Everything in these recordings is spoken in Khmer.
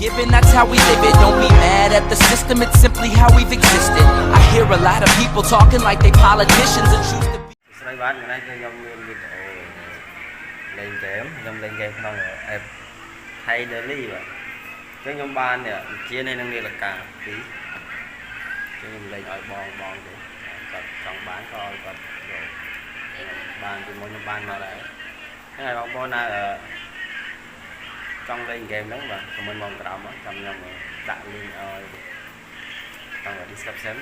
given, that's how we live it. Don't be mad at the system, it's simply how we've existed. I hear a lot of people talking like they politicians and choose to be. ស្រីបាទថ្ងៃនេះគឺខ្ញុំមានវីដេអូលេងហ្គេមខ្ញុំលេងហ្គេមក្នុង app Thai Daily បាទអញ្ចឹងខ្ញុំបាននេះជានៅនឹងនាឡិកាពីរអញ្ចឹងខ្ញុំលេងឲ្យបងបងទេគាត់ចង់បានក៏ឲ្យគាត់យកបានពីមុនខ្ញុំបានមកដែរហើយបងប្អូនណា ចង់លេងហ្គេមហ្នឹងបាទខមមិនមកក្រោមមកចាំខ្ញុំដាក់ link ឲ្យក្នុង description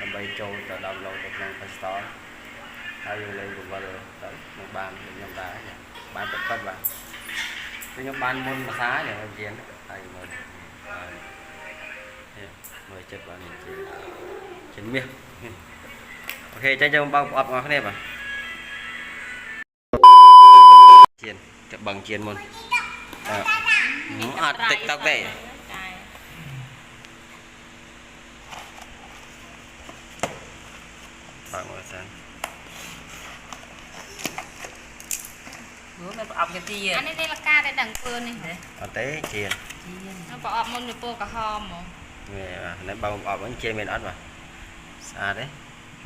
ដើម្បីចូលទៅ download ទៅក្នុង Play Store ហើយយើងលេង Google ទៅនឹងបានខ្ញុំដែរបានពិតពិតបាទខ្ញុំបានមុនភាសាយ៉ាងជាងហើយមើលហើយមើលចិត្តបាទនេះជាជាមាសអូខេចឹងយើងបងប្អូនបងប្អូនគ្នាបាទជាទៅបឹងជាមុន អឺអត់ TikTok ទេបើមើលសិន ហឺមិនប្រអប់ជាទី អានេះទេលកាតែដឹងពើនេះ អត់ទេជា nóប្រអប់មុនពីពូក្រហមហ្មង នេះបាទនេះបើអត់វិញជាមានអត់បាទស្អាតទេ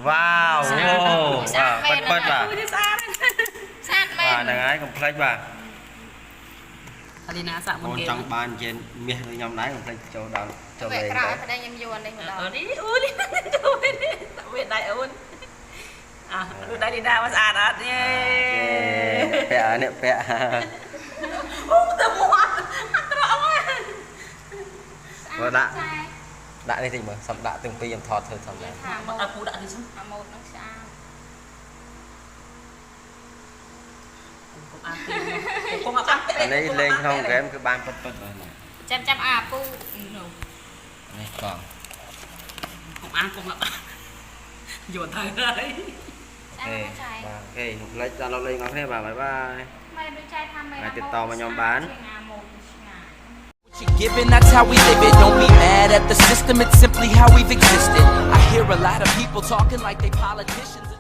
វ៉ាវអូបាទប៉ិតប៉ិតបាទ នេះស្អាត សាត់មែ បាទ ន ហ្នឹងហើយកុំភ្លេចបាទ អាលីណាសាក់មុអូននគេចង់បានជាមាសដូចខ្ញុំដែរកុំភ្លេចចូលដល់ចូលពេលលេងក្រោយទៅប្តីខ្ញុំយួននេះម្ដងអូនេះអូនេះចូលនេះវាដៃអូនអ่ะដូចដៃលីណាមកស្អាតអត់យេពាក់នេះពាក់អូទៅមកអត់ត្រកមកបើដាក់ដាក់នេះតិចមើលសំដាក់ទាំងពីរខ្ញុំថតធ្វើធម្មតាថាម៉ូអតត់ពូដាក់នេះសុំអាម៉ូតនឹងស្អាតកុំអានទីកុំ អានអានេះលេងក្នុងហ្គេមគឺបានពិតពិតបាទនេះចាំចាំអាពូនោះនេះកង់កុំអានកុំអានយល់ទៅហើយចាំអេមកចៃបាទអូខេកុំភ្លេចដល់លេងអស់គ្នាបាទបាយបាយមិនដូចចៃថាមិនអាចតិតតមកខ្ញុំបានអាម៉ូតឆ្ងាយ What you're given, that's how we live it. Don't be mad at the system, it's simply how we've existed. I hear a lot of people talking like they politicians.